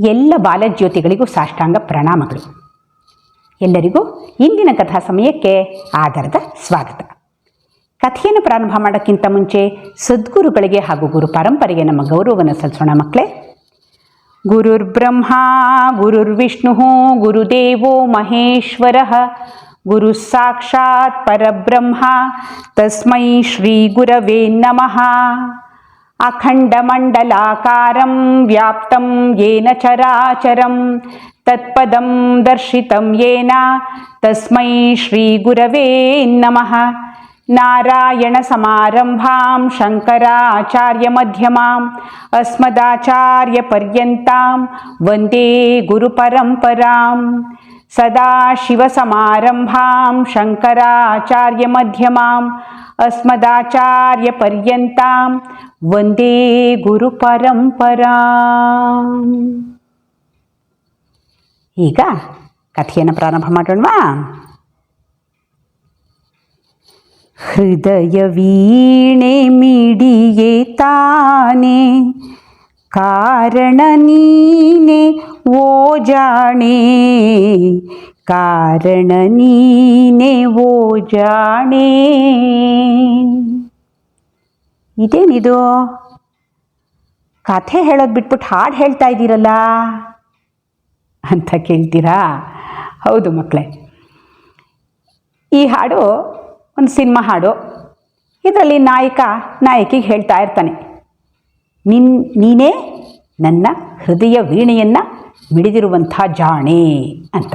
ಎಲ್ಲ ಬಾಲಜ್ಯೋತಿಗಳಿಗೂ ಸಾಷ್ಟಾಂಗ ಪ್ರಣಾಮಗಳು. ಎಲ್ಲರಿಗೂ ಇಂದಿನ ಕಥಾ ಸಮಯಕ್ಕೆ ಆಧಾರದ ಸ್ವಾಗತ. ಕಥೆಯನ್ನು ಪ್ರಾರಂಭ ಮಾಡೋಕ್ಕಿಂತ ಮುಂಚೆ ಸದ್ಗುರುಗಳಿಗೆ ಹಾಗೂ ಗುರು ಪರಂಪರೆಗೆ ನಮ್ಮ ಗೌರವವನ್ನು ಸಲ್ಲಿಸೋಣ ಮಕ್ಕಳೇ. ಗುರುರ್ಬ್ರಹ್ಮ ಗುರುರ್ವಿಷ್ಣು ಗುರುದೇವೋ ಮಹೇಶ್ವರ, ಗುರು ಸಾಕ್ಷಾತ್ ಪರಬ್ರಹ್ಮ, ತಸ್ಮೈ ಶ್ರೀ ಗುರವೇ ನಮಃ. अखण्डमण्डलाकारं व्याप्तं येन चराचरं तत्पदं दर्शितं येन तस्मै श्रीगुरवे नमः। नारायणसमारम्भां शङ्कराचार्यमध्यमाम् अस्मदाचार्यपर्यन्तां वन्दे गुरुपरम्पराम्। ಗುರುಪರಂಪರಾಂ ಸದಾಶಿವಸಮಾರಂಭಾಂ ಶಂಕರಾಚಾರ್ಯಮಧ್ಯಮಾಂ ಅಸ್ಮದಾಚಾರ್ಯಪರ್ಯಂತಾಂ ವಂದೇ ಗುರುಪರಂಪರಾಂ ಈಗ ಕಥೆಯನ್ನು ಪ್ರಾರಂಭ ಮಾಡೋಣವಾ ಹೃದಯ ವೀಣೆ ಮಿಡಿಯೇ ತಾನೆ ಕಾರಣ ನೀನೆ, ಓ ಜಾಣೆ. ಕಾರಣ ನೀನೆ, ಓ ಜಾಣೆ. ಇದೇನಿದು? ಕಥೆ ಹೇಳೋದು ಬಿಟ್ಬಿಟ್ಟು ಹಾಡು ಹೇಳ್ತಾ ಇದ್ದೀರಲ್ಲ ಅಂತ ಕೇಳ್ತೀರಾ? ಹೌದು ಮಕ್ಕಳೇ ಈ ಹಾಡು ಒಂದು ಸಿನಿಮಾ ಹಾಡು. ಇದರಲ್ಲಿ ನಾಯಕ ನಾಯಕಿಗೆ ಹೇಳ್ತಾ ಇರ್ತಾನೆ. ನಿನ್, ನೀನೇ ನನ್ನ ಹೃದಯ ವೀಣೆಯನ್ನು ಮಿಡಿದಿರುವಂಥ ಜಾಣೆ ಅಂತ.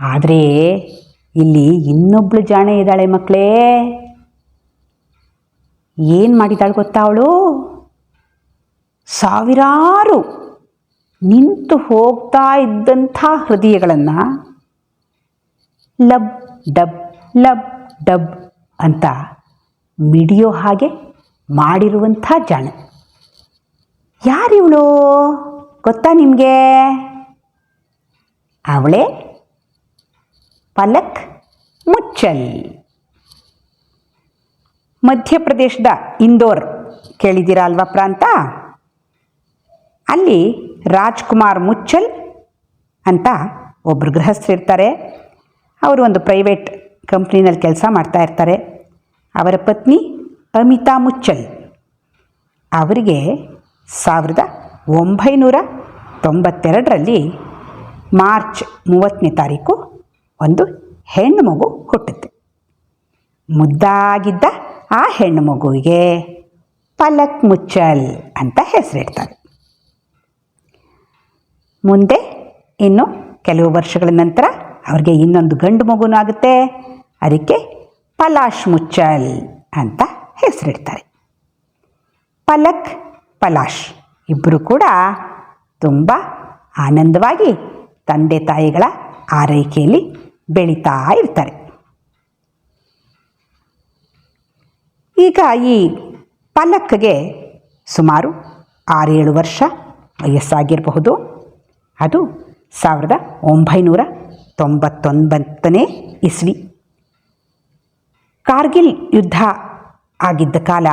ಆದರೆ ಇಲ್ಲಿ ಇನ್ನೊಬ್ಳು ಜಾಣೆ ಇದ್ದಾಳೆ ಮಕ್ಕಳೇ ಏನು ಮಾಡಿದ್ದಾಳು ಗೊತ್ತಾ ಅವಳು? ಸಾವಿರಾರು ನಿಂತು ಹೋಗ್ತಾ ಇದ್ದಂಥ ಹೃದಯಗಳನ್ನು ಲಬ್ ಡಬ್ ಲಬ್ ಡಬ್ ಅಂತ ಮಿಡಿಯೋ ಹಾಗೆ ಮಾಡಿರುವಂಥ ಜಾಣ. ಯಾರಿವಳು ಗೊತ್ತಾ ನಿಮಗೆ? ಅವಳೇ ಪಲಕ್ ಮುಚ್ಚಲ್. ಮಧ್ಯಪ್ರದೇಶದ ಇಂದೋರ್ ಕೇಳಿದ್ದೀರಾ ಅಲ್ವಾ ಪ್ರಾಂತ? ಅಲ್ಲಿ ರಾಜ್ಕುಮಾರ್ ಮುಚ್ಚಲ್ ಅಂತ ಒಬ್ಬರು ಗೃಹಸ್ಥರಿರ್ತಾರೆ. ಅವರು ಒಂದು ಪ್ರೈವೇಟ್ ಕಂಪ್ನಿನಲ್ಲಿ ಕೆಲಸ ಮಾಡ್ತಾ ಇರ್ತಾರೆ. ಅವರ ಪತ್ನಿ ಅಮಿತಾ ಮುಚ್ಚಲ್. ಅವರಿಗೆ ಸಾವಿರದ ಒಂಬೈನೂರ ತೊಂಬತ್ತೆರಡರಲ್ಲಿ ಮಾರ್ಚ್ ಮೂವತ್ತನೇ ತಾರೀಕು ಒಂದು ಹೆಣ್ಣು ಮಗು ಹುಟ್ಟುತ್ತೆ ಮುದ್ದಾಗಿದ್ದ ಆ ಹೆಣ್ಣು ಮಗುವಿಗೆ ಪಲಕ್ ಮುಚ್ಚಲ್ ಅಂತ ಹೆಸರಿಡ್ತಾರೆ. ಮುಂದೆ ಇನ್ನು ಕೆಲವು ವರ್ಷಗಳ ನಂತರ ಅವ್ರಿಗೆ ಇನ್ನೊಂದು ಗಂಡು ಮಗುನೂ ಆಗುತ್ತೆ. ಅದಕ್ಕೆ ಪಲಾಶ್ ಮುಚ್ಚಲ್ ಅಂತ ಹೆಸರಿಡ್ತಾರೆ. ಪಲಕ್, ಪಲಾಶ್ ಇಬ್ಬರು ಕೂಡ ತುಂಬ ಆನಂದವಾಗಿ ತಂದೆ ತಾಯಿಗಳ ಆರೈಕೆಯಲ್ಲಿ ಬೆಳೀತಾ ಇರ್ತಾರೆ. ಈಗ ಈ ಪಲಕ್ಗೆ ಸುಮಾರು ಆರೇಳು ವರ್ಷ ವಯಸ್ಸಾಗಿರಬಹುದು. ಅದು ಸಾವಿರದ ಒಂಬೈನೂರ ತೊಂಬತ್ತೊಂಬತ್ತನೇ ಇಸ್ವಿ. ಕಾರ್ಗಿಲ್ ಯುದ್ಧ ಆಗಿದ್ದ ಕಾಲ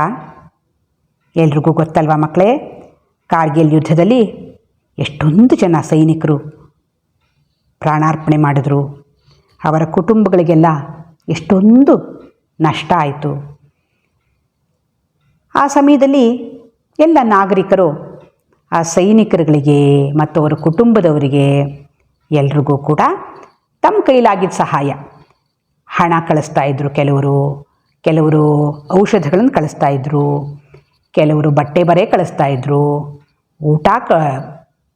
ಎಲ್ರಿಗೂ ಗೊತ್ತಲ್ವಾ ಮಕ್ಕಳೇ? ಕಾರ್ಗಿಲ್ ಯುದ್ಧದಲ್ಲಿ ಎಷ್ಟೊಂದು ಜನ ಸೈನಿಕರು ಪ್ರಾಣಾರ್ಪಣೆ ಮಾಡಿದ್ರು. ಅವರ ಕುಟುಂಬಗಳಿಗೆಲ್ಲ ಎಷ್ಟೊಂದು ನಷ್ಟ ಆಯಿತು. ಆ ಸಮಯದಲ್ಲಿ ಎಲ್ಲ ನಾಗರಿಕರು ಆ ಸೈನಿಕರುಗಳಿಗೆ ಮತ್ತು ಅವರ ಕುಟುಂಬದವರಿಗೆ ಎಲ್ರಿಗೂ ಕೂಡ ತಮ್ಮ ಕೈಲಾಗಿದ್ದ ಸಹಾಯ. ಹಣ ಕಳಿಸ್ತಾ ಇದ್ದರು ಕೆಲವರು. ಕೆಲವರು ಔಷಧಗಳನ್ನು ಕಳಿಸ್ತಾ ಇದ್ದರು ಕೆಲವರು ಬಟ್ಟೆ ಬರೆ ಕಳಿಸ್ತಾ ಇದ್ದರು ಊಟ ಕ,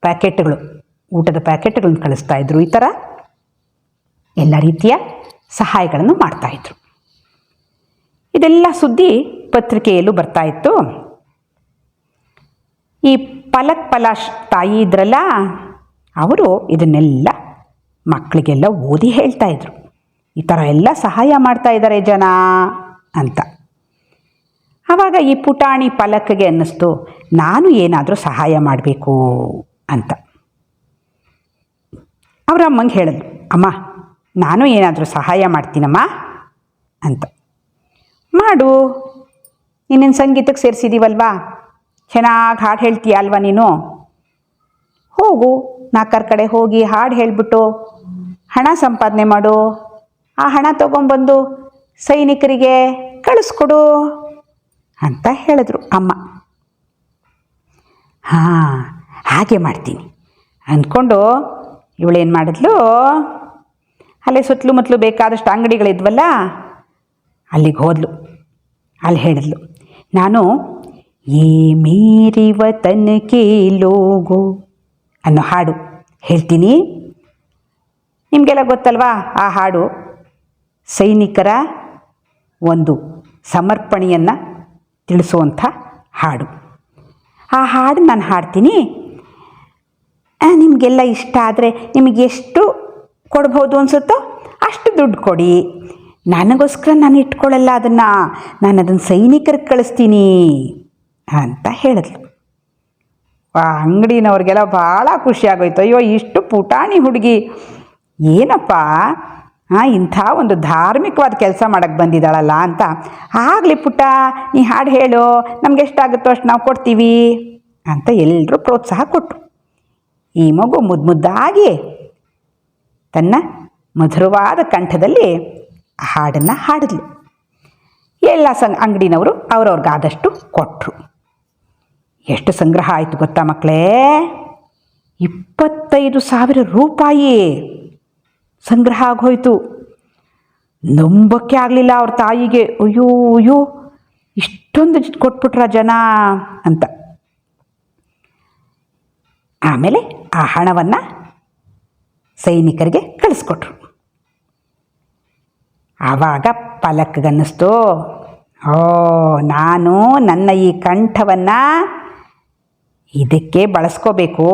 ಪ್ಯಾಕೆಟ್ಗಳು, ಊಟದ ಪ್ಯಾಕೆಟ್ಗಳನ್ನು ಕಳಿಸ್ತಾ ಇದ್ದರು ಈ ಥರ ಎಲ್ಲ ರೀತಿಯ ಸಹಾಯಗಳನ್ನು ಮಾಡ್ತಾಯಿದ್ರು ಇದೆಲ್ಲ ಸುದ್ದಿ ಪತ್ರಿಕೆಯಲ್ಲೂ ಬರ್ತಾ ಇತ್ತು. ಈ ಪಲಕ್ ಪಲಾಶ್ ತಾಯಿ ಇದ್ರಲ್ಲ, ಅವರು ಇದನ್ನೆಲ್ಲ ಮಕ್ಕಳಿಗೆಲ್ಲ ಓದಿ ಹೇಳ್ತಾ ಇದ್ರು. ಈ ಥರ ಎಲ್ಲ ಸಹಾಯ ಮಾಡ್ತಾ ಇದ್ದಾರೆ ಜನ. ಅಂತ. ಆವಾಗ ಈ ಪುಟಾಣಿ ಪಲಕ್ಗೆ ಅನ್ನಿಸ್ತು, ನಾನು ಏನಾದರೂ ಸಹಾಯ ಮಾಡಬೇಕು ಅಂತ. ಅವರ ಅಮ್ಮಂಗೆ ಹೇಳಿದ್ರು ಅಮ್ಮ, ನಾನು ಏನಾದರೂ ಸಹಾಯ ಮಾಡ್ತೀನಮ್ಮ ಅಂತ. ಮಾಡು ನಿನ್ನ ಸಂಗೀತಕ್ಕೆ ಸೇರಿಸಿದ್ದೀವಲ್ವಾ ಚೆನ್ನಾಗಿ ಹಾಡು ಹೇಳ್ತೀಯ ಅಲ್ವಾ ನೀನು? ಹೋಗು ನಾಲ್ಕರ ಕಡೆ ಹೋಗಿ ಹಾಡು ಹೇಳಿಬಿಟ್ಟು ಹಣ ಸಂಪಾದನೆ ಮಾಡು. ಆ ಹಣ ತಗೊಂಬಂದು ಸೈನಿಕರಿಗೆ ಕಳಿಸ್ಕೊಡು ಅಂತ ಹೇಳಿದ್ರು ಅಮ್ಮ. ಹಾಂ, ಹಾಗೆ ಮಾಡ್ತೀನಿ. ಅಂದ್ಕೊಂಡು ಇವಳೇನು ಮಾಡಿದ್ಲು? ಅಲ್ಲೇ ಸುತ್ತಲೂ ಮುತ್ತಲು ಬೇಕಾದಷ್ಟು ಅಂಗಡಿಗಳಿದ್ವಲ್ಲ, ಅಲ್ಲಿಗೆ ಹೋದ್ಲು. ಅಲ್ಲಿ ಹೇಳಿದ್ಲು, ನಾನು ಏ ಮೀರಿವ ತನಕೆ ಲೋಗೋ ಅನ್ನೋ ಹಾಡು ಹೇಳ್ತೀನಿ. ನಿಮಗೆಲ್ಲ ಗೊತ್ತಲ್ವಾ ಆ ಹಾಡು? ಸೈನಿಕರ ಒಂದು ಸಮರ್ಪಣೆಯನ್ನು ತಿಳಿಸುವಂಥ ಹಾಡು. ಆ ಹಾಡು ನಾನು ಹಾಡ್ತೀನಿ. ನಿಮಗೆಲ್ಲ ಇಷ್ಟ ಆದರೆ ನಿಮಗೆ ಎಷ್ಟು ಕೊಡ್ಬೋದು ಅನಿಸುತ್ತೋ ಅಷ್ಟು ದುಡ್ಡು ಕೊಡಿ. ನನಗೋಸ್ಕರ ನಾನು ಇಟ್ಕೊಳ್ಳಲ್ಲ ಅದನ್ನು. ನಾನು ಅದನ್ನು ಸೈನಿಕರಿಗೆ ಕಳಿಸ್ತೀನಿ ಅಂತ ಹೇಳಿದ್ಲು. ಆ ಅಂಗಡಿನವ್ರಿಗೆಲ್ಲ ಭಾಳ ಖುಷಿ ಆಗೋಯ್ತು. ಅಯ್ಯೋ, ಇಷ್ಟು ಪುಟಾಣಿ ಹುಡುಗಿ. ಏನಪ್ಪ? ಹಾಂ, ಇಂಥ ಒಂದು ಧಾರ್ಮಿಕವಾದ ಕೆಲಸ ಮಾಡೋಕ್ಕೆ ಬಂದಿದ್ದಾಳಲ್ಲ ಅಂತ. ಆಗಲಿ ಪುಟ್ಟ, ನೀ ಹಾಡು ಹೇಳು, ನಮ್ಗೆ ಎಷ್ಟಾಗುತ್ತೋ ಅಷ್ಟು ನಾವು ಕೊಡ್ತೀವಿ ಅಂತ ಎಲ್ಲರೂ ಪ್ರೋತ್ಸಾಹ ಕೊಟ್ಟರು ಈ ಮಗು ಮುದ್ದು ಮುದ್ದಾಗಿ ತನ್ನ ಮಧುರವಾದ ಕಂಠದಲ್ಲಿ ಹಾಡನ್ನು ಹಾಡಿದ್ಲು. ಎಲ್ಲ ಸಂಗ್ ಅಂಗಡಿನವರು ಅವ್ರವ್ರಿಗಾದಷ್ಟು ಕೊಟ್ಟರು ಎಷ್ಟು ಸಂಗ್ರಹ ಆಯಿತು ಗೊತ್ತಾ ಮಕ್ಕಳೇ ಇಪ್ಪತ್ತೈದು ಸಾವಿರ ರೂಪಾಯಿ. ಸಂಗ್ರಹ ಆಗೋಯ್ತು. ನಂಬಕ್ಕೆ ಆಗಲಿಲ್ಲ ಅವ್ರ ತಾಯಿಗೆ. ಅಯ್ಯೋ ಅಯ್ಯೋ, ಇಷ್ಟೊಂದು ಕೊಟ್ಬಿಟ್ರ ಜನ ಅಂತ. ಆಮೇಲೆ ಆ ಹಣವನ್ನು ಸೈನಿಕರಿಗೆ ಕಳಿಸ್ಕೊಟ್ರು. ಆವಾಗ ಪಲಕ್ಗನ್ನಿಸ್ತು ಓ ನಾನು ನನ್ನ ಈ ಕಂಠವನ್ನು ಇದಕ್ಕೆ ಬಳಸ್ಕೋಬೇಕು.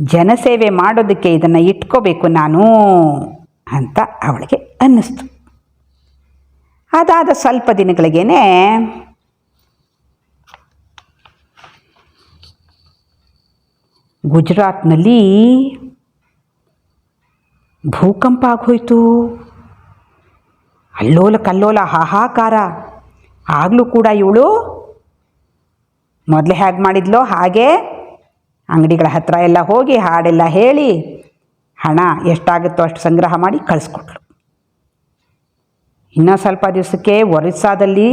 ಜನಸೇವೆ ಮಾಡೋದಕ್ಕೆ ಇದನ್ನು ಇಟ್ಕೋಬೇಕು ನಾನು ಅಂತ ಅವಳಿಗೆ ಅನ್ನಿಸ್ತು. ಅದಾದ ಸ್ವಲ್ಪ ದಿನಗಳಿಗೇನೆ ಗುಜರಾತ್ನಲ್ಲಿ ಭೂಕಂಪ ಆಗೋಯ್ತು. ಅಲ್ಲೋಲ ಕಲ್ಲೋಲ ಹಾಹಾಕಾರ. ಆಗಲೂ ಕೂಡ ಇವಳು ಮೊದಲೇ ಹೇಗೆ ಮಾಡಿದ್ಲೋ ಹಾಗೆ ಅಂಗಡಿಗಳ ಹತ್ರ ಎಲ್ಲ ಹೋಗಿ ಹಾಡೆಲ್ಲ ಹೇಳಿ ಹಣ ಎಷ್ಟಾಗುತ್ತೋ ಅಷ್ಟು ಸಂಗ್ರಹ ಮಾಡಿ ಕಳಿಸ್ಕೊಟ್ಲು. ಇನ್ನೂ ಸ್ವಲ್ಪ ದಿವಸಕ್ಕೆ ಒರಿಸ್ಸಾದಲ್ಲಿ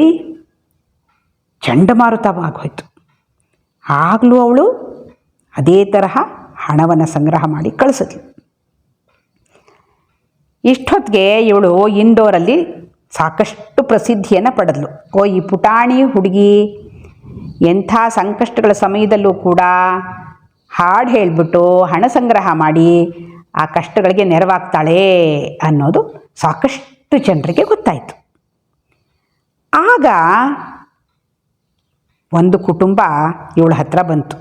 ಚಂಡಮಾರುತ ಆಗೋಯ್ತು. ಆಗಲೂ ಅವಳು ಅದೇ ತರಹ ಹಣವನ್ನು ಸಂಗ್ರಹ ಮಾಡಿ ಕಳಿಸಿದ್ಲು. ಇಷ್ಟೊತ್ತಿಗೆ ಇವಳು ಇಂದೋರಲ್ಲಿ ಸಾಕಷ್ಟು ಪ್ರಸಿದ್ಧಿಯನ್ನು ಪಡೆದ್ಲು. ಓ, ಈ ಪುಟಾಣಿ ಹುಡುಗಿ ಎಂಥ ಸಂಕಷ್ಟಗಳ ಸಮಯದಲ್ಲೂ ಕೂಡ ಹಾಡು ಹೇಳಿಬಿಟ್ಟು ಹಣ ಸಂಗ್ರಹ ಮಾಡಿ ಆ ಕಷ್ಟಗಳಿಗೆ ನೆರವಾಗ್ತಾಳೆ ಅನ್ನೋದು ಸಾಕಷ್ಟು ಜನರಿಗೆ ಗೊತ್ತಾಯಿತು. ಆಗ ಒಂದು ಕುಟುಂಬ ಇವಳ ಹತ್ರ ಬಂತು.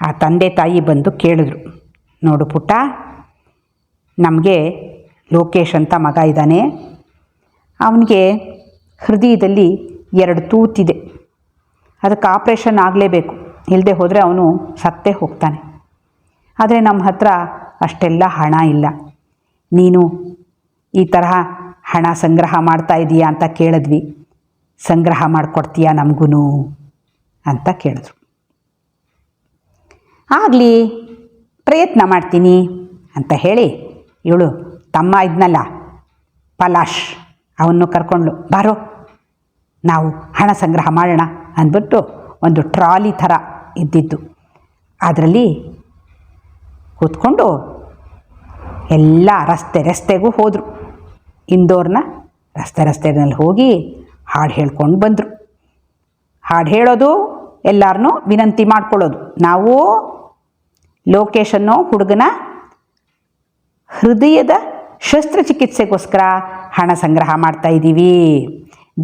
ಆ ತಂದೆ ತಾಯಿ ಬಂದು ಕೇಳಿದ್ರು, ನೋಡು ಪುಟ್ಟ, ನಮಗೆ ಲೋಕೇಶ್ ಅಂತ ಮಗ ಇದ್ದಾನೆ. ಅವನಿಗೆ ಹೃದಯದಲ್ಲಿ ಎರಡು ತೂತಿದೆ. ಅದಕ್ಕೆ ಆಪ್ರೇಷನ್ ಆಗಲೇಬೇಕು. ಇಲ್ಲದೆ ಹೋದರೆ ಅವನು ಸತ್ತೇ ಹೋಗ್ತಾನೆ. ಆದರೆ ನಮ್ಮ ಹತ್ರ ಅಷ್ಟೆಲ್ಲ ಹಣ ಇಲ್ಲ. ನೀನು ಈ ತರಹ ಹಣ ಸಂಗ್ರಹ ಮಾಡ್ತಾ ಇದೀಯಾ ಅಂತ ಕೇಳಿದ್ವಿ. ಸಂಗ್ರಹ ಮಾಡಿಕೊಡ್ತೀಯಾ ನಮಗೂ ಅಂತ ಕೇಳಿದ್ರು. ಆಗಲಿ, ಪ್ರಯತ್ನ ಮಾಡ್ತೀನಿ ಅಂತ ಹೇಳಿ ಇವಳು ತಮ್ಮ ಇದ್ನಲ್ಲ, ಪಲಾಶ್ ಅವನ್ನು ಕರ್ಕೊಂಡ್ಳು. ಬಾರೋ, ನಾವು ಹಣ ಸಂಗ್ರಹ ಮಾಡೋಣ ಅಂದ್ಬಿಟ್ಟು ಒಂದು ಟ್ರಾಲಿ ಥರ ಇದ್ದಿದ್ದು. ಅದರಲ್ಲಿ ಕೂತ್ಕೊಂಡು ಎಲ್ಲ ರಸ್ತೆ ರಸ್ತೆಗೂ ಹೋದರು. ಇಂದೋರ್ನ ರಸ್ತೆ ರಸ್ತೆನಲ್ಲಿ ಹೋಗಿ ಹಾಡು ಹೇಳ್ಕೊಂಡು ಬಂದರು. ಹಾಡು ಹೇಳೋದು ಎಲ್ಲರನ್ನೂ ವಿನಂತಿ ಮಾಡ್ಕೊಳ್ಳೋದು. ನಾವು ಲೋಕೇಶನ್ನು ಹುಡುಗನ ಹೃದಯದ ಶಸ್ತ್ರಚಿಕಿತ್ಸೆಗೋಸ್ಕರ ಹಣ ಸಂಗ್ರಹ ಮಾಡ್ತಾ ಇದ್ದೀವಿ.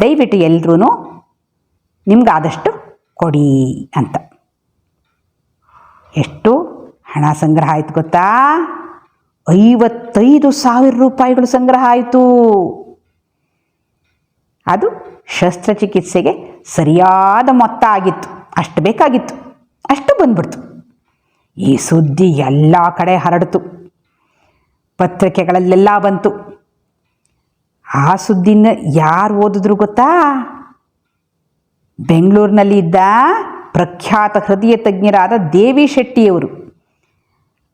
ದಯವಿಟ್ಟು ಎಲ್ಲರೂ ನಿಮ್ಗಾದಷ್ಟು ಕೊಡಿ ಅಂತ. ಎಷ್ಟು ಹಣ ಸಂಗ್ರಹ ಆಯ್ತು ಗೊತ್ತಾ? ಐವತ್ತೈದು ಸಾವಿರ ರೂಪಾಯಿಗಳು ಸಂಗ್ರಹ ಆಯಿತು. ಅದು ಶಸ್ತ್ರಚಿಕಿತ್ಸೆಗೆ ಸರಿಯಾದ ಮೊತ್ತ ಆಗಿತ್ತು. ಅಷ್ಟು ಬೇಕಾಗಿತ್ತು. ಅಷ್ಟು ಬಂದ್ಬಿಡ್ತು. ಈ ಸುದ್ದಿ ಎಲ್ಲ ಕಡೆ ಹರಡಿತು. ಪತ್ರಿಕೆಗಳಲ್ಲೆಲ್ಲ ಬಂತು. ಆ ಸುದ್ದಿನ ಯಾರು ಓದಿದ್ರು ಗೊತ್ತಾ? ಬೆಂಗಳೂರಿನಲ್ಲಿ ಇದ್ದ ಪ್ರಖ್ಯಾತ ಹೃದಯ ತಜ್ಞರಾದ ದೇವಿ ಶೆಟ್ಟಿಯವರು.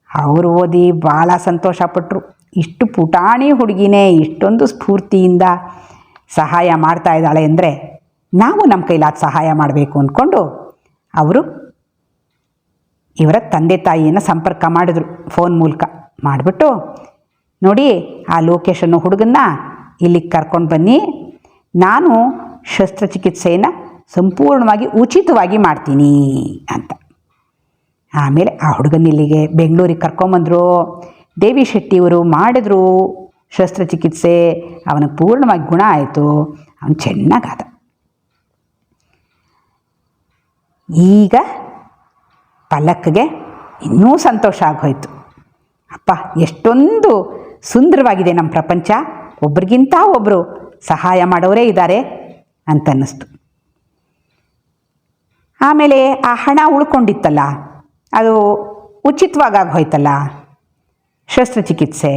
ಅವರು ಓದಿ ಭಾಳ ಸಂತೋಷಪಟ್ಟರು ಇಷ್ಟು ಪುಟಾಣಿ ಹುಡುಗಿನೇ, ಇಷ್ಟೊಂದು ಸ್ಫೂರ್ತಿಯಿಂದ ಸಹಾಯ ಮಾಡ್ತಾ ಇದ್ದಾಳೆ ಅಂದರೆ ನಾವು ನಮ್ಮ ಕೈಲಾದ ಸಹಾಯ ಮಾಡಬೇಕು ಅಂದ್ಕೊಂಡು ಅವರು ಇವರ ತಂದೆ ತಾಯಿಯನ್ನು ಸಂಪರ್ಕ ಮಾಡಿದ್ರು ಫೋನ್ ಮೂಲಕ. ಮಾಡಿಬಿಟ್ಟು, ನೋಡಿ, ಆ ಲೋಕೇಶ್ ಅನ್ನೋ ಹುಡುಗನ್ನ ಇಲ್ಲಿಗೆ ಕರ್ಕೊಂಡು ಬನ್ನಿ. ನಾನು ಶಸ್ತ್ರಚಿಕಿತ್ಸೆಯನ್ನು ಸಂಪೂರ್ಣವಾಗಿ ಉಚಿತವಾಗಿ ಮಾಡ್ತೀನಿ ಅಂತ. ಆಮೇಲೆ ಆ ಹುಡುಗನಿಲ್ಲಿಗೆ ಬೆಂಗಳೂರಿಗೆ ಕರ್ಕೊಂಬಂದರು. ದೇವಿ ಶೆಟ್ಟಿಯವರು ಮಾಡಿದ್ರು ಶಸ್ತ್ರಚಿಕಿತ್ಸೆ. ಅವನ ಪೂರ್ಣವಾಗಿ ಗುಣ ಆಯಿತು. ಅವನು ಚೆನ್ನಾಗಾದ ಈಗ ಪಲಕ್ಗೆ ಇನ್ನೂ ಸಂತೋಷ ಆಗೋಯ್ತು. ಅಪ್ಪ, ಎಷ್ಟೊಂದು ಸುಂದರವಾಗಿದೆ ನಮ್ಮ ಪ್ರಪಂಚ. ಒಬ್ರಿಗಿಂತ ಒಬ್ಬರು ಸಹಾಯ ಮಾಡೋರೇ ಇದ್ದಾರೆ ಅಂತ ಅನ್ನಿಸ್ತು ಆಮೇಲೆ ಆ ಹಣ ಉಳ್ಕೊಂಡಿತ್ತಲ್ಲ, ಅದು ಉಚಿತವಾಗಿ ಆಗೋಯ್ತಲ್ಲ ಶಸ್ತ್ರಚಿಕಿತ್ಸೆ.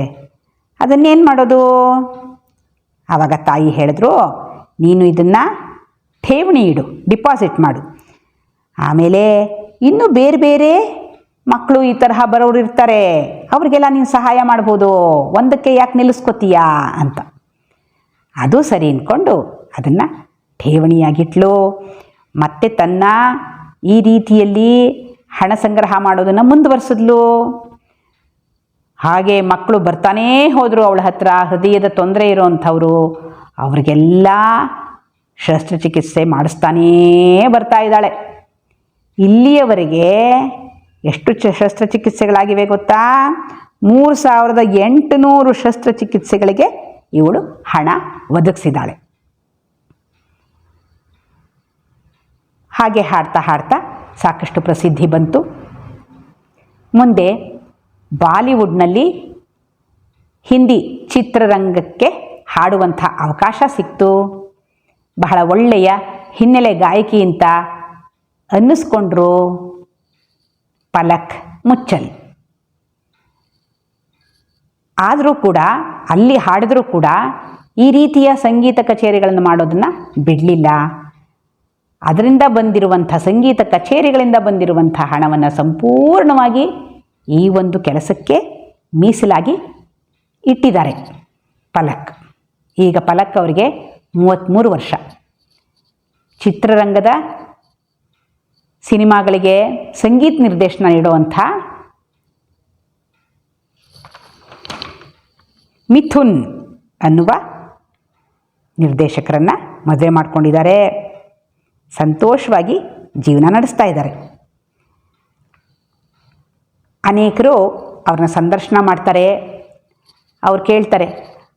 ಅದನ್ನೇನು ಮಾಡೋದು? ಆವಾಗ ತಾಯಿ ಹೇಳಿದ್ರು, ನೀನು ಇದನ್ನು ಠೇವಣಿ ಇಡು, ಡಿಪಾಸಿಟ್ ಮಾಡು. ಆಮೇಲೆ ಇನ್ನೂ ಬೇರೆ ಬೇರೆ ಮಕ್ಕಳು ಈ ತರಹ ಬರೋರು ಇರ್ತಾರೆ, ಅವ್ರಿಗೆಲ್ಲ ನೀನು ಸಹಾಯ ಮಾಡ್ಬೋದು, ಒಂದಕ್ಕೆ ಯಾಕೆ ನಿಲ್ಲಿಸ್ಕೊತೀಯಾ ಅಂತ. ಅದು ಸರಿ ಅಂದ್ಕೊಂಡು ಅದನ್ನು ಠೇವಣಿಯಾಗಿಟ್ಲು. ಮತ್ತೆ ತನ್ನ ಈ ರೀತಿಯಲ್ಲಿ ಹಣ ಸಂಗ್ರಹ ಮಾಡೋದನ್ನು ಮುಂದುವರಿಸಿದ್ಲು. ಹಾಗೆ ಮಕ್ಕಳು ಬರ್ತಾನೇ ಹೋದರು ಅವಳ ಹತ್ರ, ಹೃದಯದ ತೊಂದರೆ ಇರೋವಂಥವ್ರು ಅವ್ರಿಗೆಲ್ಲ ಶಸ್ತ್ರಚಿಕಿತ್ಸೆ ಮಾಡಿಸ್ತಾನೇ ಬರ್ತಾ ಇದ್ದಾಳೆ. ಇಲ್ಲಿಯವರೆಗೆ ಎಷ್ಟು ಚ ಶಸ್ತ್ರಚಿಕಿತ್ಸೆಗಳಾಗಿವೆ ಗೊತ್ತಾ? ಮೂರು ಸಾವಿರದ ಎಂಟುನೂರು ಶಸ್ತ್ರಚಿಕಿತ್ಸೆಗಳಿಗೆ ಇವಳು ಹಣ ಒದಗಿಸಿದ್ದಾಳೆ. ಹಾಗೆ ಹಾಡ್ತಾ ಹಾಡ್ತಾ ಸಾಕಷ್ಟು ಪ್ರಸಿದ್ಧಿ ಬಂತು. ಮುಂದೆ ಬಾಲಿವುಡ್ನಲ್ಲಿ ಹಿಂದಿ ಚಿತ್ರರಂಗಕ್ಕೆ ಹಾಡುವಂಥ ಅವಕಾಶ ಸಿಕ್ತು. ಬಹಳ ಒಳ್ಳೆಯ ಹಿನ್ನೆಲೆ ಗಾಯಕಿ ಅಂತ ಅನ್ನಿಸ್ಕೊಂಡ್ರು ಪಲಕ್ ಮುಚ್ಚಲ್. ಆದರೂ ಕೂಡ, ಅಲ್ಲಿ ಹಾಡಿದ್ರೂ ಕೂಡ ಈ ರೀತಿಯ ಸಂಗೀತ ಕಚೇರಿಗಳನ್ನು ಮಾಡೋದನ್ನು ಬಿಡಲಿಲ್ಲ. ಅದರಿಂದ ಬಂದಿರುವಂಥ ಸಂಗೀತ ಕಚೇರಿಗಳಿಂದ ಬಂದಿರುವಂಥ ಹಣವನ್ನು ಸಂಪೂರ್ಣವಾಗಿ ಈ ಒಂದು ಕೆಲಸಕ್ಕೆ ಮೀಸಲಾಗಿ ಇಟ್ಟಿದ್ದಾರೆ ಪಲಕ್. ಈಗ ಪಲಕ್ ಅವರಿಗೆ ಮೂವತ್ತ್ಮೂರು ವರ್ಷ. ಚಿತ್ರರಂಗದ ಸಿನಿಮಾಗಳಿಗೆ ಸಂಗೀತ ನಿರ್ದೇಶನ ನೀಡುವಂಥ ಮಿಥುನ್ ಅನ್ನುವ ನಿರ್ದೇಶಕರನ್ನು ಮದುವೆ ಮಾಡ್ಕೊಂಡಿದ್ದಾರೆ. ಸಂತೋಷವಾಗಿ ಜೀವನ ನಡೆಸ್ತಾ ಇದ್ದಾರೆ. ಅನೇಕರು ಅವ್ರನ್ನ ಸಂದರ್ಶನ ಮಾಡ್ತಾರೆ. ಅವ್ರು ಕೇಳ್ತಾರೆ,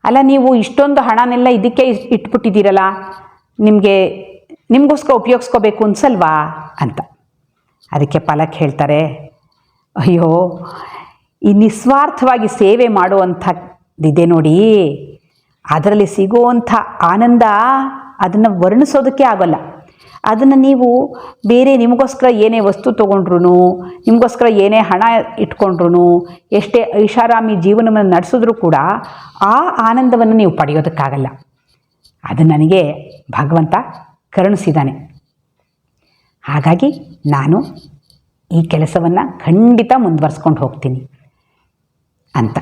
ಅಲ್ಲ, ನೀವು ಇಷ್ಟೊಂದು ಹಣನೆಲ್ಲ ಇದಕ್ಕೆ ಇಟ್ಬಿಟ್ಟಿದ್ದೀರಲ್ಲ, ನಿಮಗೆ, ನಿಮಗೋಸ್ಕರ ಉಪಯೋಗಿಸ್ಕೋಬೇಕು ಅನ್ಸಲ್ವಾ? ಅಂತ. ಅದಕ್ಕೆ ಪಾಲಕ್ ಹೇಳ್ತಾರೆ, ಅಯ್ಯೋ, ಈ ನಿಸ್ವಾರ್ಥವಾಗಿ ಸೇವೆ ಮಾಡುವಂಥದ್ದಿದೆ ನೋಡಿ. ಅದರಲ್ಲಿ ಸಿಗುವಂಥ ಆನಂದ ಅದನ್ನು ವರ್ಣಿಸೋದಕ್ಕೆ ಆಗೋಲ್ಲ. ಅದನ್ನು ನೀವು ಬೇರೆ ನಿಮಗೋಸ್ಕರ ಏನೇ ವಸ್ತು ತೊಗೊಂಡ್ರು ನಿಮಗೋಸ್ಕರ ಏನೇ ಹಣ ಇಟ್ಕೊಂಡ್ರು ಎಷ್ಟೇ ಐಷಾರಾಮಿ ಜೀವನವನ್ನು ನಡೆಸಿದ್ರೂ ಕೂಡ ಆ ಆನಂದವನ್ನು ನೀವು ಪಡೆಯೋದಕ್ಕಾಗಲ್ಲ. ಅದು ನನಗೆ ಭಗವಂತ ಕರುಣಿಸಿದ್ದಾನೆ. ಹಾಗಾಗಿ ನಾನು ಈ ಕೆಲಸವನ್ನು ಖಂಡಿತ ಮುಂದುವರ್ಸ್ಕೊಂಡು ಹೋಗ್ತೀನಿ ಅಂತ.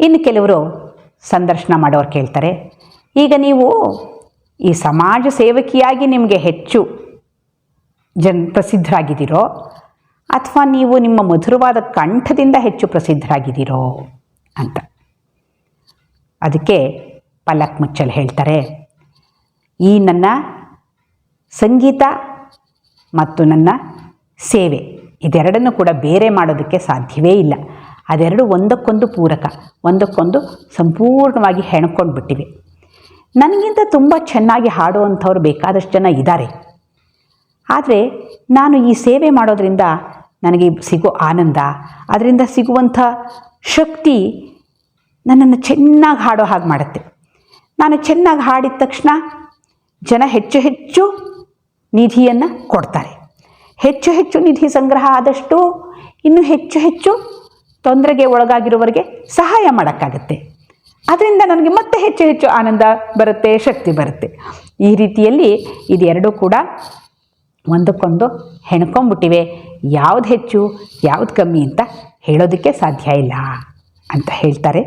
ಇನ್ನು ಕೆಲವರು ಸಂದರ್ಶನ ಮಾಡೋರು ಕೇಳ್ತಾರೆ. ಈಗ ನೀವು ಈ ಸಮಾಜ ಸೇವಕಿಯಾಗಿ ನಿಮಗೆ ಹೆಚ್ಚು ಜನ್ ಪ್ರಸಿದ್ಧರಾಗಿದ್ದೀರೋ ಅಥವಾ ನೀವು ನಿಮ್ಮ ಮಧುರವಾದ ಕಂಠದಿಂದ ಹೆಚ್ಚು ಪ್ರಸಿದ್ಧರಾಗಿದ್ದೀರೋ ಅಂತ. ಅದಕ್ಕೆ ಪಲಕ್ ಮುಚ್ಚಲ್ ಹೇಳ್ತಾರೆ, ಈ ನನ್ನ ಸಂಗೀತ ಮತ್ತು ನನ್ನ ಸೇವೆ ಇದೆರಡನ್ನು ಕೂಡ ಬೇರೆ ಮಾಡೋದಕ್ಕೆ ಸಾಧ್ಯವೇ ಇಲ್ಲ. ಅದೆರಡು ಒಂದಕ್ಕೊಂದು ಪೂರಕ, ಒಂದಕ್ಕೊಂದು ಸಂಪೂರ್ಣವಾಗಿ ಹೆಣ್ಕೊಂಡು ಬಿಟ್ಟಿವೆ ನನಗಿಂತ ತುಂಬ ಚೆನ್ನಾಗಿ ಹಾಡುವಂಥವ್ರು ಬೇಕಾದಷ್ಟು ಜನ ಇದ್ದಾರೆ. ಆದರೆ ನಾನು ಈ ಸೇವೆ ಮಾಡೋದ್ರಿಂದ ನನಗೆ ಸಿಗೋ ಆನಂದ, ಅದರಿಂದ ಸಿಗುವಂಥ ಶಕ್ತಿ ನನ್ನನ್ನು ಚೆನ್ನಾಗಿ ಹಾಡೋ ಹಾಗೆ ಮಾಡುತ್ತೆ. ನಾನು ಚೆನ್ನಾಗಿ ಹಾಡಿದ ತಕ್ಷಣ ಜನ ಹೆಚ್ಚು ಹೆಚ್ಚು ನಿಧಿಯನ್ನು ಕೊಡ್ತಾರೆ. ಹೆಚ್ಚು ಹೆಚ್ಚು ನಿಧಿ ಸಂಗ್ರಹ ಆದಷ್ಟು ಇನ್ನೂ ಹೆಚ್ಚು ಹೆಚ್ಚು ತೊಂದರೆಗೆ ಒಳಗಾಗಿರೋವರಿಗೆ ಸಹಾಯ ಮಾಡೋಕ್ಕಾಗತ್ತೆ. ಅದರಿಂದ ನನಗೆ ಮತ್ತೆ ಹೆಚ್ಚು ಹೆಚ್ಚು ಆನಂದ ಬರುತ್ತೆ, ಶಕ್ತಿ ಬರುತ್ತೆ. ಈ ರೀತಿಯಲ್ಲಿ ಇದೆರಡೂ ಕೂಡ ಒಂದಕ್ಕೊಂದು ಹೆಣ್ಕೊಂಬಿಟ್ಟಿವೆ. ಯಾವ್ದು ಹೆಚ್ಚು, ಯಾವ್ದು ಕಮ್ಮಿ ಅಂತ ಹೇಳೋದಕ್ಕೆ ಸಾಧ್ಯ ಇಲ್ಲ ಅಂತ ಹೇಳ್ತಾರೆ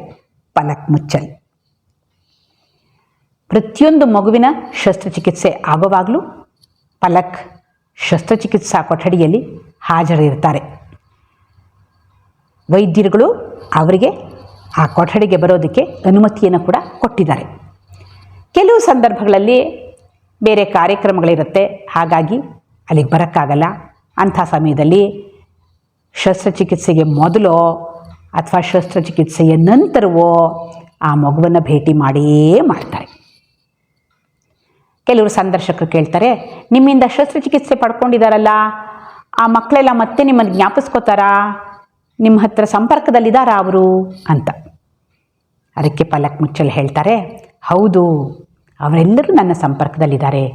ಪಲಕ್ ಮುಚ್ಚಲ್. ಪ್ರತಿಯೊಂದು ಮಗುವಿನ ಶಸ್ತ್ರಚಿಕಿತ್ಸೆ ಆಗುವಾಗಲೂ ಪಲಕ್ ಶಸ್ತ್ರಚಿಕಿತ್ಸಾ ಕೊಠಡಿಯಲ್ಲಿ ಹಾಜರಿರ್ತಾರೆ. ವೈದ್ಯರುಗಳು ಅವರಿಗೆ ಆ ಕೊಠಡಿಗೆ ಬರೋದಕ್ಕೆ ಅನುಮತಿಯನ್ನು ಕೂಡ ಕೊಟ್ಟಿದ್ದಾರೆ. ಕೆಲವು ಸಂದರ್ಭಗಳಲ್ಲಿ ಬೇರೆ ಕಾರ್ಯಕ್ರಮಗಳಿರುತ್ತೆ. ಹಾಗಾಗಿ ಅಲ್ಲಿಗೆ ಬರೋಕ್ಕಾಗಲ್ಲ. ಅಂಥ ಸಮಯದಲ್ಲಿ ಶಸ್ತ್ರಚಿಕಿತ್ಸೆಗೆ ಮೊದಲೋ ಅಥವಾ ಶಸ್ತ್ರಚಿಕಿತ್ಸೆಯ ನಂತರವೋ ಆ ಮಗುವನ್ನು ಭೇಟಿ ಮಾಡೇ ಮಾಡ್ತಾರೆ. ಕೆಲವರು ಸಂದರ್ಶಕರು ಕೇಳ್ತಾರೆ, ನಿಮ್ಮಿಂದ ಶಸ್ತ್ರಚಿಕಿತ್ಸೆ ಪಡ್ಕೊಂಡಿದ್ದಾರಲ್ಲ, ಆ ಮಕ್ಕಳೆಲ್ಲ ಮತ್ತೆ ನಿಮ್ಮನ್ನು ಜ್ಞಾಪಿಸ್ಕೋತಾರಾ? ನಿಮ್ಮ ಹತ್ರ ಸಂಪರ್ಕದಲ್ಲಿದ್ದಾರಾ ಅವರು? ಅಂತ. ಅದಕ್ಕೆ ಪಲಕ್ ಮುಚ್ಚಲ್ ಹೇಳ್ತಾರೆ, ಹೌದು, ಅವರೆಲ್ಲರೂ ನನ್ನ ಸಂಪರ್ಕದಲ್ಲಿದ್ದಾರೆ.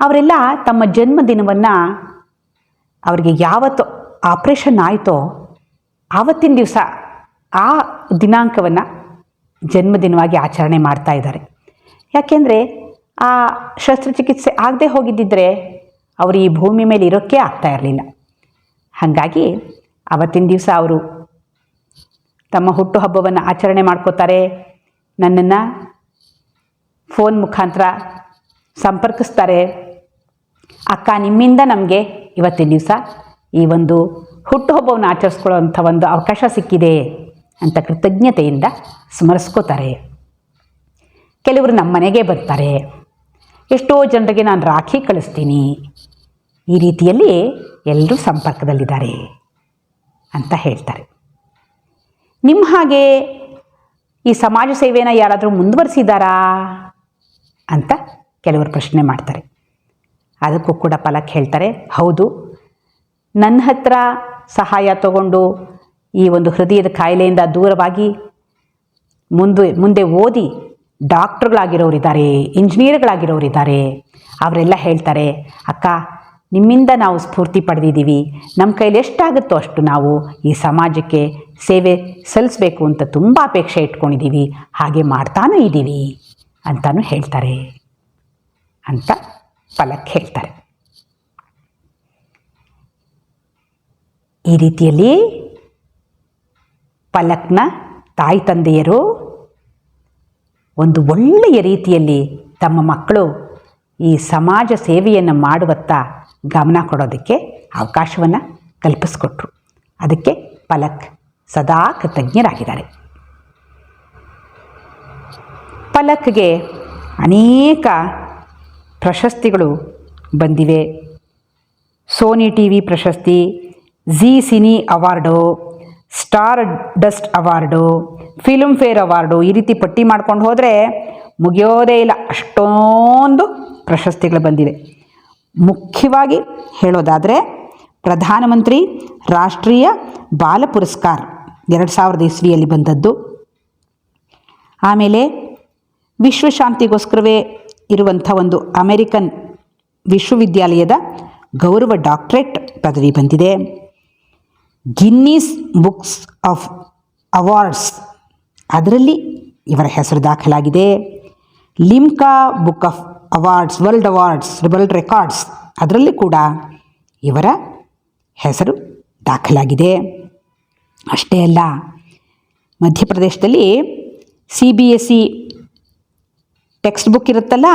ಅವರೆಲ್ಲ ತಮ್ಮ ಜನ್ಮದಿನವನ್ನು ಅವರಿಗೆ ಯಾವತ್ತು ಆಪ್ರೇಷನ್ ಆಯಿತೋ, ಆವತ್ತಿನ ದಿವಸ ಆ ದಿನಾಂಕವನ್ನು ಜನ್ಮದಿನವಾಗಿ ಆಚರಣೆ ಮಾಡ್ತಾ ಇದ್ದಾರೆ. ಯಾಕೆಂದರೆ ಆ ಶಸ್ತ್ರಚಿಕಿತ್ಸೆ ಆಗದೆ ಹೋಗಿದ್ದಿದ್ರೆ ಅವರು ಈ ಭೂಮಿ ಮೇಲೆ ಇರೋಕ್ಕೆ ಆಗ್ತಾ ಇರಲಿಲ್ಲ. ಹಾಗಾಗಿ ಅವತ್ತಿನ ದಿವಸ ಅವರು ತಮ್ಮ ಹುಟ್ಟುಹಬ್ಬವನ್ನು ಆಚರಣೆ ಮಾಡ್ಕೋತಾರೆ. ನನ್ನನ್ನು ಫೋನ್ ಮುಖಾಂತರ ಸಂಪರ್ಕಿಸ್ತಾರೆ. ಅಕ್ಕ ನಿಮ್ಮಿಂದ ನಮಗೆ ಇವತ್ತಿನ ದಿವಸ ಈ ಒಂದು ಹುಟ್ಟುಹಬ್ಬವನ್ನು ಆಚರಿಸ್ಕೊಳ್ಳೋವಂಥ ಒಂದು ಅವಕಾಶ ಸಿಕ್ಕಿದೆ ಅಂತ ಕೃತಜ್ಞತೆಯಿಂದ ಸ್ಮರಿಸ್ಕೋತಾರೆ. ಕೆಲವರು ನಮ್ಮ ಮನೆಗೆ ಬರ್ತಾರೆ. ಎಷ್ಟೋ ಜನರಿಗೆ ನಾನು ರಾಖಿ ಕಳಿಸ್ತೀನಿ. ಈ ರೀತಿಯಲ್ಲಿ ಎಲ್ಲರೂ ಸಂಪರ್ಕದಲ್ಲಿದ್ದಾರೆ. ಅಂತ ಹೇಳ್ತಾರೆ. ನಿಮ್ಮ ಹಾಗೆ ಈ ಸಮಾಜ ಸೇವೆಯನ್ನು ಯಾರಾದರೂ ಮುಂದುವರಿಸಿದಾರಾ? ಅಂತ ಕೆಲವರು ಪ್ರಶ್ನೆ ಮಾಡ್ತಾರೆ. ಅದಕ್ಕೂ ಕೂಡ ಫಲಕ್ ಹೇಳ್ತಾರೆ, ಹೌದು, ನನ್ನ ಹತ್ರ ಸಹಾಯ ತಗೊಂಡು ಈ ಒಂದು ಹೃದಯದ ಕಾಯಿಲೆಯಿಂದ ದೂರವಾಗಿ ಮುಂದೆ ಮುಂದೆ ಓದಿ ಡಾಕ್ಟ್ರುಗಳಾಗಿರೋರಿದ್ದಾರೆ, ಇಂಜಿನಿಯರ್ಗಳಾಗಿರೋರಿದ್ದಾರೆ, ಅವರೆಲ್ಲ ಹೇಳ್ತಾರೆ, ಅಕ್ಕ ನಿಮ್ಮಿಂದ ನಾವು ಸ್ಫೂರ್ತಿ ಪಡೆದಿದ್ದೀವಿ. ನಮ್ಮ ಕೈಲಿ ಎಷ್ಟಾಗುತ್ತೋ ಅಷ್ಟು ನಾವು ಈ ಸಮಾಜಕ್ಕೆ ಸೇವೆ ಸಲ್ಲಿಸಬೇಕು ಅಂತ ತುಂಬ ಅಪೇಕ್ಷೆ ಇಟ್ಕೊಂಡಿದ್ದೀವಿ. ಹಾಗೆ ಮಾಡ್ತಾನೂ ಇದ್ದೀವಿ ಅಂತಾನು ಹೇಳ್ತಾರೆ. ಅಂತ ಫಲಕ್ ಹೇಳ್ತಾರೆ. ಈ ರೀತಿಯಲ್ಲಿ ಫಲಕ್ನ ತಾಯಿ ತಂದೆಯರು ಒಂದು ಒಳ್ಳೆಯ ರೀತಿಯಲ್ಲಿ ತಮ್ಮ ಮಕ್ಕಳು ಈ ಸಮಾಜ ಸೇವೆಯನ್ನು ಮಾಡುವತ್ತ ಗಮನ ಕೊಡೋದಕ್ಕೆ ಅವಕಾಶವನ್ನು ಕಲ್ಪಿಸ್ಕೊಟ್ರು. ಅದಕ್ಕೆ ಪಲಕ್ ಸದಾ ಕೃತಜ್ಞರಾಗಿದ್ದಾರೆ. ಪಲಕ್ಗೆ ಅನೇಕ ಪ್ರಶಸ್ತಿಗಳು ಬಂದಿವೆ. ಸೋನಿ ಟಿ ವಿ ಪ್ರಶಸ್ತಿ, Zee cine award Stardust award Filmfare award ಈ ರೀತಿ ಪಟ್ಟಿ ಮಾಡ್ಕೊಂಡು ಹೋದರೆ ಮುಗಿಯೋದೇ ಇಲ್ಲ. ಅಷ್ಟೊಂದು ಪ್ರಶಸ್ತಿಗಳು ಬಂದಿವೆ. ಮುಖ್ಯವಾಗಿ ಹೇಳೋದಾದರೆ ಪ್ರಧಾನಮಂತ್ರಿ ರಾಷ್ಟ್ರೀಯ ಬಾಲ ಪುರಸ್ಕಾರ ಎರಡು ಸಾವಿರದ ಇಸ್ವಿಯಲ್ಲಿ ಬಂದದ್ದು. ಆಮೇಲೆ ವಿಶ್ವಶಾಂತಿಗೋಸ್ಕರವೇ ಇರುವಂಥ ಒಂದು ಅಮೆರಿಕನ್ ವಿಶ್ವವಿದ್ಯಾಲಯದ ಗೌರವ ಡಾಕ್ಟ್ರೇಟ್ ಪದವಿ ಬಂದಿದೆ. ಗಿನ್ನೀಸ್ ಬುಕ್ಸ್ ಆಫ್ ಅವಾರ್ಡ್ಸ್ ಅದರಲ್ಲಿ ಇವರ ಹೆಸರು ದಾಖಲಾಗಿದೆ. Limca book of awards world awards world records ಅದರಲ್ಲಿ ಕೂಡ ಇವರ ಹೆಸರು ದಾಖಲಾಗಿದೆ. ಅಷ್ಟೇ ಅಲ್ಲ, ಮಧ್ಯಪ್ರದೇಶದಲ್ಲಿ C B S E text book ಇರುತ್ತಲ್ಲ,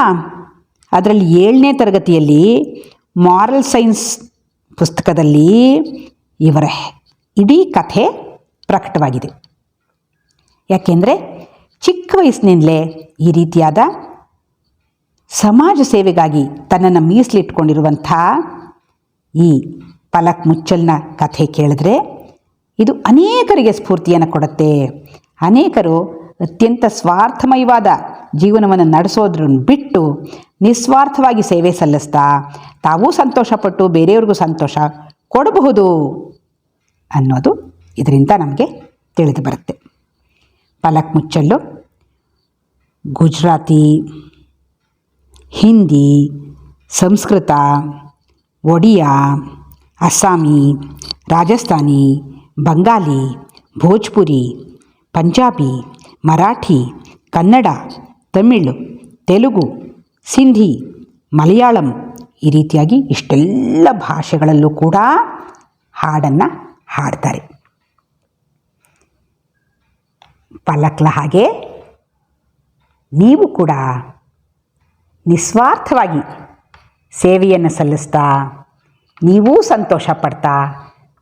ಅದರಲ್ಲಿ ಏಳನೇ ತರಗತಿಯಲ್ಲಿ ಮಾರಲ್ ಸೈನ್ಸ್ ಪುಸ್ತಕದಲ್ಲಿ ಇವರ ಇಡೀ ಕಥೆ ಪ್ರಕಟವಾಗಿದೆ. ಯಾಕೆಂದರೆ ಚಿಕ್ಕ ವಯಸ್ಸಿನಿಂದಲೇ ಈ ರೀತಿಯಾದ ಸಮಾಜ ಸೇವೆಗಾಗಿ ತನ್ನನ್ನು ಮೀಸಲಿಟ್ಕೊಂಡಿರುವಂಥ ಈ ಪಲಕ್ ಮುಚ್ಚಲ್ನ ಕಥೆ ಕೇಳಿದ್ರೆ ಇದು ಅನೇಕರಿಗೆ ಸ್ಫೂರ್ತಿಯನ್ನು ಕೊಡುತ್ತೆ. ಅನೇಕರು ಅತ್ಯಂತ ಸ್ವಾರ್ಥಮಯವಾದ ಜೀವನವನ್ನು ನಡೆಸೋದ್ರನ್ನು ಬಿಟ್ಟು ನಿಸ್ವಾರ್ಥವಾಗಿ ಸೇವೆ ಸಲ್ಲಿಸ್ತಾ ತಾವೂ ಸಂತೋಷಪಟ್ಟು ಬೇರೆಯವ್ರಿಗೂ ಸಂತೋಷ ಕೊಡಬಹುದು ಅನ್ನೋದು ಇದರಿಂದ ನಮಗೆ ತಿಳಿದು ಬರುತ್ತೆ. ಪಲಕ್ ಮುಚ್ಚಲ್ಲು, ಗುಜರಾತಿ ಹಿಂದಿ, ಸಂಸ್ಕೃತ, ಒಡಿಯಾ, ಅಸ್ಸಾಮಿ, ರಾಜಸ್ಥಾನಿ ಬಂಗಾಲಿ ಭೋಜ್ಪುರಿ, ಪಂಜಾಬಿ, ಮರಾಠಿ, ಕನ್ನಡ, ತಮಿಳು, ತೆಲುಗು, ಸಿಂಧಿ, ಮಲಯಾಳಂ ಈ ರೀತಿಯಾಗಿ ಇಷ್ಟೆಲ್ಲ ಭಾಷೆಗಳಲ್ಲೂ ಕೂಡ ಹಾಡನ್ನು ಹಾಡ್ತಾರೆ. ಪಲಕ್ಲ ಹಾಗೆ ನೀವು ಕೂಡ ನಿಸ್ವಾರ್ಥವಾಗಿ ಸೇವೆಯನ್ನು ಸಲ್ಲಿಸ್ತಾ, ನೀವೂ ಸಂತೋಷ ಪಡ್ತಾ,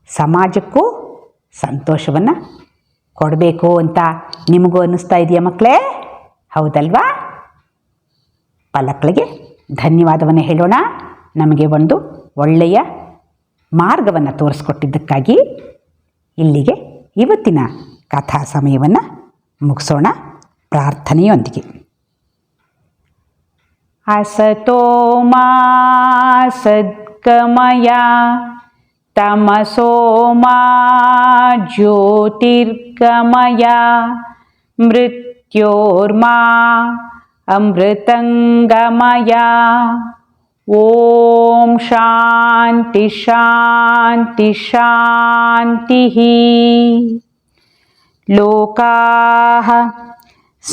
ಸಮಾಜಕ್ಕೂ ಸಂತೋಷವನ್ನು ಕೊಡಬೇಕು ಅಂತ ನಿಮಗೂ ಅನ್ನಿಸ್ತಾ ಇದೆಯಾ ಮಕ್ಕಳೇ? ಹೌದಲ್ವಾ? ಪಾಲಕಳಿಗೆ ಧನ್ಯವಾದವನ್ನು ಹೇಳೋಣ. ನಮಗೆ ಒಂದು ಒಳ್ಳೆಯ ಮಾರ್ಗವನ್ನು ತೋರಿಸ್ಕೊಟ್ಟಿದ್ದಕ್ಕಾಗಿ ಇಲ್ಲಿಗೆ ಇವತ್ತಿನ ಕಥಾ ಸಮಯವನ್ನು ಮುಗಿಸೋಣ. ಪ್ರಾರ್ಥನೆಯೊಂದಿಗೆ. असतो मा सद्गमय तमसो मा ज्योतिर्गमय मृत्योर्मा अमृतङ्गमय। ॐ शान्ति शान्ति शान्तिः। लोकाः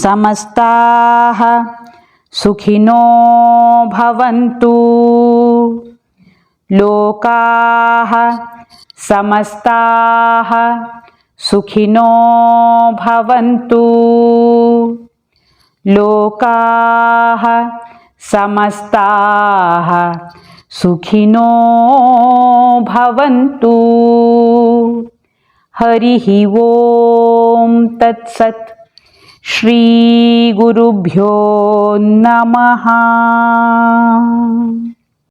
समस्ताः सुखिनो भवन्तु। लोकाः समस्ताः सुखिनो भवन्तु। लोकाः समस्ताः सुखिनो भवन्तु। हरिः ॐ तत्सत्। श्रीगुरुभ्यो नमः